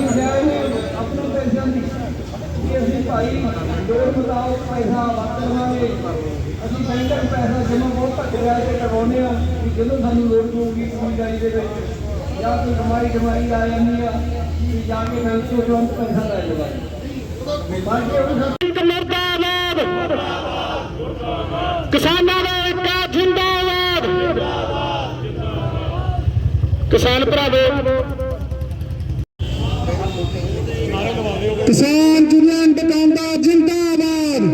ਅਸੀਂ ਜਾਏ ਨੇ ਆਪਣਾ ਪੈਸਾ ਕਿ ਅਸੀਂ ਭਾਈ, ਲੋੜ ਮੁਤਾਬਕ ਪੈਸਾ ਵਰਤਵਾਂਗੇ ਅਸੀਂ ਬੈਂਕਾਂ ਪੈਸਾ ਜਮ੍ਹਾਂ ਬਹੁਤ ਘੱਟ ਵਿਆਜ ਤੇ ਕਰਵਾਉਂਦੇ ਆ ਕਿ ਜਦੋਂ ਸਾਨੂੰ ਲੋੜ ਪਊਗੀ ਕਮਾਈ ਦੇ ਵਿੱਚ, ਜਾਂ ਕੋਈ ਕਮਾਈ ਕਮਾਈ ਆ ਜਾਂਦੀ ਆ ਕਿ ਜਾ ਕੇ ਬੈਂਕ ਤੋਂ ਤੁਰੰਤ ਪੈਸਾ ਲੈ ਲਵਾਂਗੇ ਬਾਕੀ ਉਹ ਕਿਸਾਨਾਂ ਦਾ ਏਕਾ ਜਿੰਦਾਬਾਦ। ਕਿਸਾਨ ਭਰਾਵੋ ਕਿਸਾਨ ਯੂਨੀਅਨ ਬਟਾਉਂਦਾ ਜਿੰਦਾਬਾਦ।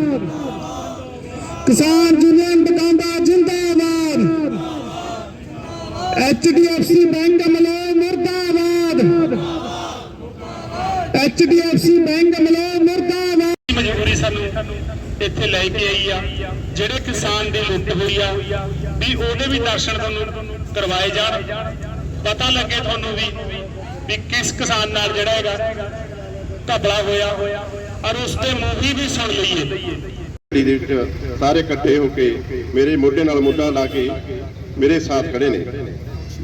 ਕਿਸਾਨ ਯੂਨੀਅਨ ਬਟਾਉਂਦਾ ਜਿੰਦਾਬਾਦ। ਐਚਡੀਐਫਸੀ ਬੈਂਕ ਅਮਲੋ ਮੁਰਦਾਬਾਦ। ਐਚਡੀਐਫਸੀ ਬੈਂਕ ਅਮਲੋ ਮੁਰਦਾਬਾਦ। ਮਜਬੂਰੀ ਸਾਨੂੰ ਇੱਥੇ ਲੈ ਕੇ ਆਈ ਆ, ਜਿਹੜੇ ਕਿਸਾਨ ਦੀ ਲੁੱਟ ਹੋਈ ਆ, ਵੀ ਉਹਦੇ ਵੀ ਦਰਸ਼ਨ ਤੁਹਾਨੂੰ ਕਰਵਾਏ ਜਾਣ। ਪਤਾ ਲੱਗੇ ਤੁਹਾਨੂੰ ਵੀ ਵੀ ਕਿਸ ਕਿਸਾਨ ਨਾਲ ਜਿਹੜਾ ਹੈਗਾ ਘਬਲਾ ਹੋਇਆ ਔਰ ਉਸ ਤੇ ਮੂਵੀ ਵੀ ਸੁਣ ਲਈਏ। ਦੇ ਵਿੱਚ ਸਾਰੇ ਇਕੱਠੇ ਹੋ ਕੇ ਮੇਰੇ ਮੋਢੇ ਨਾਲ ਮੋਢਾ ਲਾ ਕੇ ਮੇਰੇ ਸਾਥ ਖੜੇ ਨੇ।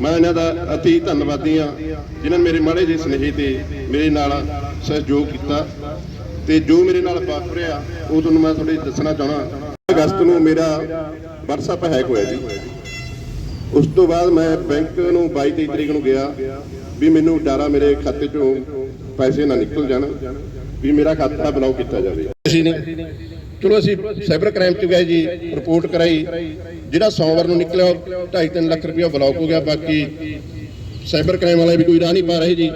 ਮੈਂ ਇਹਨਾਂ ਦਾ ਅਤੀ ਧੰਨਵਾਦੀ ਆ ਜਿਨ੍ਹਾਂ ਮੇਰੇ ਮਾੜੇ ਜਿਹੇ ਸੁਨੇਹੇ ਤੇ ਮੇਰੇ ਨਾਲ ਸਹਿਯੋਗ ਕੀਤਾ ਤੇ ਜੋ ਮੇਰੇ ਨਾਲ ਵਾਪਰਿਆ, ਉਹ ਤੁਹਾਨੂੰ ਮੈਂ ਥੋੜੀ ਦੱਸਣਾ ਚਾਹਣਾ ਅਗਸਤ ਨੂੰ ਮੇਰਾ WhatsApp ਹੈਕ ਹੋਇਆ ਜੀ। ਉਸ ਤੋਂ ਬਾਅਦ ਮੈਂ ਬੈਂਕ ਨੂੰ 22 23 ਤਰੀਕ ਨੂੰ ਗਿਆ ਵੀ ਮੈਨੂੰ ਡਾਰਾ ਮੇਰੇ ਖਾਤੇ ਚੋਂ ਪੈਸੇ ਨਾ ਨਿਕਲ ਜਾਣ ਵੀ ਮੇਰਾ ਖਾਤਾ ਬਲੌਕ ਕੀਤਾ ਜਾਵੇ। ਅਸੀਂ ਨਹੀਂ। ਚਲੋ ਅਸੀਂ ਸਾਈਬਰ ਕ੍ਰਾਈਮ ਚ ਗਏ ਜੀ ਰਿਪੋਰਟ ਕਰਾਈ। ਜਿਹੜਾ ਸੋਮਵਾਰ ਨੂੰ ਨਿਕਲਿਆ 2.5 ਲੱਖ ਰੁਪਇਆ ਬਲੌਕ ਹੋ ਗਿਆ, ਬਾਕੀ ਸਾਈਬਰ ਕ੍ਰਾਈਮ ਵਾਲੇ ਵੀ ਕੋਈ ਰਾਹ ਨਹੀਂ ਪਾ ਰਹੇ ਜੀ।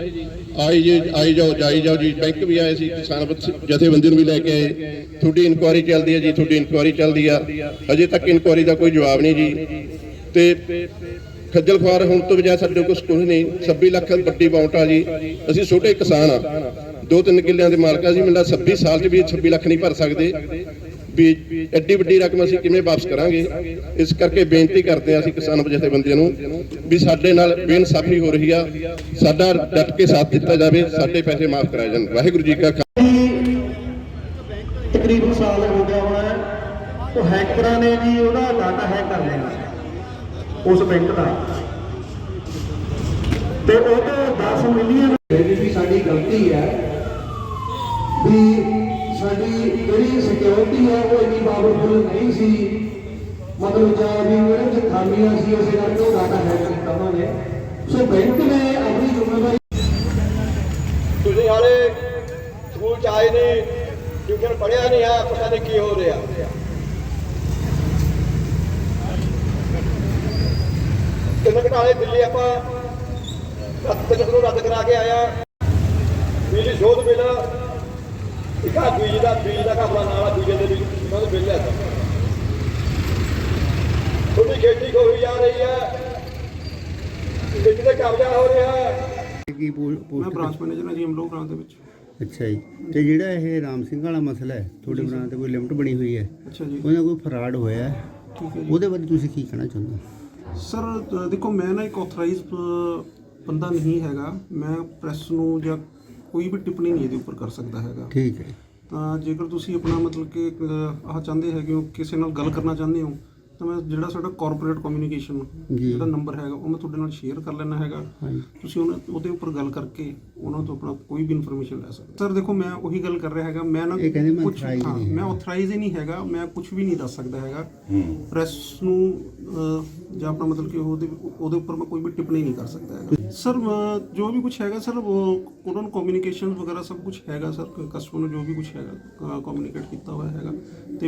ਆਈ ਜੀ, ਆਈ ਜਾਓ, ਜਾਈ ਜਾਓ ਜੀ। ਬੈਂਕ ਵੀ ਆਏ ਸੀ, ਕਿਸਾਨ ਜਥੇਬੰਦੀ ਨੂੰ ਵੀ ਲੈ ਕੇ ਆਏ। ਤੁਹਾਡੀ ਇਨਕੁਆਇਰੀ ਚੱਲਦੀ ਹੈ ਜੀ, ਤੁਹਾਡੀ ਇਨਕੁਆਇਰੀ ਚੱਲਦੀ ਆ। ਅਜੇ ਤੱਕ ਇਨਕੁਆਇਰੀ ਦਾ ਕੋਈ ਜਵਾਬ ਨਹੀਂ ਜੀ। ਤੇ ਖੱਜਲ ਖੁਆਰ ਹੁਣ ਤੋਂ ਬਜਾਏ ਸਾਡੇ ਕੋਲ ਕੁਝ ਨਹੀਂ। 26 ਲੱਖ ਵੱਡੀ ਅਮਾਉਂਟ ਆ ਜੀ। ਅਸੀਂ ਛੋਟੇ ਕਿਸਾਨ ਆ। ਦੋ ਤਿੰਨ ਕਿੱਲਿਆਂ ਦੇ ਮਾਲਕ ਆ ਜੀ। ਮੈਨੂੰ 26 ਸਾਲ 'ਚ ਵੀ 26 ਲੱਖ ਨਹੀਂ ਭਰ ਸਕਦੇ। ਵੀ ਐਡੀ ਵੱਡੀ ਰਕਮ ਅਸੀਂ ਕਿਵੇਂ ਵਾਪਸ ਕਰਾਂਗੇ? ਇਸ ਕਰਕੇ ਬੇਨਤੀ ਕਰਦੇ ਆ ਅਸੀਂ ਕਿਸਾਨ ਜਥੇਬੰਦੀਆਂ ਨੂੰ ਵੀ ਸਾਡੇ ਨਾਲ ਬੇਇਨਸਾਫੀ ਹੋ ਰਹੀ ਆ। ਸਾਡਾ ਡਟ ਕੇ ਸਾਥ ਦਿੱਤਾ ਜਾਵੇ। ਸਾਡੇ ਪੈਸੇ ਮਾਫ ਕਰਾਏ ਜਾਣ। ਵਾਹਿਗੁਰੂ ਜੀ ਕਾ ਤਕਰੀਬਨ ਸਾਲ ਹੋ ਗਿਆ ਹੋਣਾ ਉਹ ਹੈਕਰਾਂ ਨੇ ਜੀ ਉਹਦਾ ਡਾਟਾ ਹੈਕ ਕਰ ਲਿਆ। ਉਸ ਬੈਂਕ ਦਾ। ਤੇ ਉਹ ਤੋਂ 10 ਮਿਲੀਅਨ ਵੀ ਸਾਡੀ ਗਲਤੀ ਹੈ ਵੀ ਸਾਡੀ ਜਿਹੜੀ ਸਿਕਿਉਰਿਟੀ ਹੈ ਉਹ ਇੰਨੀ ਪਾਵਰਫੁਲ ਨਹੀਂ ਸੀ। ਮਤਲਬ ਜਾਂ ਵੀ ਉਹਦੇ ਚ ਖਾਮੀਆਂ ਸੀ ਉਸੇ ਕਰਕੇ ਉਹ ਡਾਟਾ ਹੈਕ ਕੀਤਾ ਉਹਨਾਂ ਨੇ। ਸੋ ਬੈਂਕ ਨੇ ਆਪਣੀ ਜ਼ਿੰਮੇਵਾਰੀ ਤੁਸੀਂ ਹਾਲੇ ਸਕੂਲ ਚ ਆਏ ਨਹੀਂ ਟਿਊਸ਼ਨ ਪੜਿਆ ਨਹੀਂ ਆ ਪਤਾ ਨਹੀਂ ਕੀ ਹੋ ਰਿਹਾ। ਤਿੰਨ ਘਟਾਲੇ ਦਿੱਲੀ ਆਪਾਂ ਰੱਦ ਨੂੰ ਰੱਦ ਕਰਾ ਕੇ ਆਇਆ ਬਿਜਲੀ ਸ਼ੋਧ ਬਿੱਲ ਇੱਕ ਆ ਬੀਜ ਦਾ ਬੀਜ ਦਾ ਘਪਲਾ ਨਾਲ ਆ ਬੀਜ ਦੇ ਵੀ ਉਹਨਾਂ ਦੇ ਬਿੱਲ ਹੈ ਤੁਹਾਡੀ ਖੇਤੀ ਖੋਈ ਜਾ ਰਹੀ ਹੈ ਤੇ ਕਬਜ਼ਾ ਹੋ ਰਿਹਾ। ਹੈ ਕੀ ਪੋ- ਮੈਂ ਪੋਸਟ ਬ੍ਰਾਂਚ ਮੈਨੇਜਰ ਹਾਂ ਜੀ ਅਮਲੋਕ ਰਾਂ ਦੇ ਵਿੱਚ। ਅੱਛਾ ਜੀ। ਤੇ ਜਿਹੜਾ ਇਹ ਰਾਮ ਸਿੰਘ ਵਾਲਾ ਮਸਲਾ ਹੈ ਤੁਹਾਡੇ ਬਰਾਂ ਤੇ ਕੋਈ ਲਿਮਟ ਬਣੀ ਹੋਈ ਹੈ? ਅੱਛਾ ਜੀ। ਉਹਦਾ ਕੋਈ ਫਰਾਡ ਹੋਇਆ ਹੈ? ਠੀਕ ਹੈ ਜੀ। ਉਹਦੇ ਬਾਰੇ ਤੁਸੀਂ ਕੀ ਕਹਿਣਾ ਚਾਹੁੰਦੇ ਹੋ? ਸਰ ਦੇਖੋ ਮੈਂ ਨਾ ਇੱਕ ਆਥੋਰਾਈਜ਼ ਬੰਦਾ ਨਹੀਂ ਹੈਗਾ। ਮੈਂ ਪ੍ਰੈਸ ਨੂੰ ਜਾਂ ਕੋਈ ਵੀ ਟਿੱਪਣੀ ਨਹੀਂ ਇਹਦੇ ਉੱਪਰ ਕਰ ਸਕਦਾ ਹੈਗਾ। ਠੀਕ ਹੈ। ਤਾਂ ਜੇਕਰ ਤੁਸੀਂ ਆਪਣਾ ਮਤਲਬ ਕਿ ਆਹ ਚਾਹੁੰਦੇ ਹੈਗੇ ਹੋ ਕਿਸੇ ਨਾਲ ਗੱਲ ਕਰਨਾ ਚਾਹੁੰਦੇ ਹੋ ਤਾਂ ਮੈਂ ਜਿਹੜਾ ਸਾਡਾ ਕਾਰਪੋਰੇਟ ਕਮਿਊਨੀਕੇਸ਼ਨ ਜੀ। ਜਿਹੜਾ ਨੰਬਰ ਹੈਗਾ ਉਹ ਮੈਂ ਤੁਹਾਡੇ ਨਾਲ ਸ਼ੇਅਰ ਕਰ ਲੈਣਾ ਹੈਗਾ। ਹਾਂਜੀ। ਤੁਸੀਂ ਉਹਨਾਂ ਉਹਦੇ ਉੱਪਰ ਗੱਲ ਕਰਕੇ ਉਹਨਾਂ ਤੋਂ ਆਪਣਾ ਕੋਈ ਵੀ ਇਨਫੋਰਮੇਸ਼ਨ ਲੈ ਸਕਦੇ। ਸਰ ਦੇਖੋ ਮੈਂ ਉਹੀ ਗੱਲ ਕਰ ਰਿਹਾ ਹੈਗਾ ਮੈਂ ਨਾ ਇਹ ਕਹਿੰਦੇ ਮੈਂ ਕੁਛ- authorized ਹਾਂ, ਨਹੀਂ ਮੈਂ ਆਥੋਰਾਈਜ਼ ਹੀ ਨਹੀਂ ਹੈਗਾ ਮੈਂ ਕੁਝ ਵੀ ਨਹੀਂ ਦੱਸ ਸਕਦਾ ਹੈਗਾ। ਪ੍ਰੈਸ ਨੂੰ ਅਹ, ਜਾਂ ਆਪਣਾ ਮਤਲਬ ਕਿ ਉਹਦੇ ਉਹਦੇ ਉੱਪਰ ਮੈਂ ਕੋਈ ਵੀ ਟਿੱਪਣੀ ਨਹੀਂ ਕਰ ਸਕਦਾ ਹੈਗਾ। ਸਰ ਜੋ ਵੀ ਕੁਝ ਹੈਗਾ ਸਰ ਉਹ ਉਹਨਾਂ ਨੂੰ ਕਮਿਊਨੀਕੇਸ਼ਨ ਵਗੈਰਾ ਸਭ ਕੁਝ ਹੈਗਾ ਸਰ ਕਸਟਮਰ ਨੂੰ ਜੋ ਵੀ ਕੁਝ ਹੈਗਾ ਕਮਿਊਨੀਕੇਟ ਕੀਤਾ ਹੋਇਆ ਹੈਗਾ। ਤੇ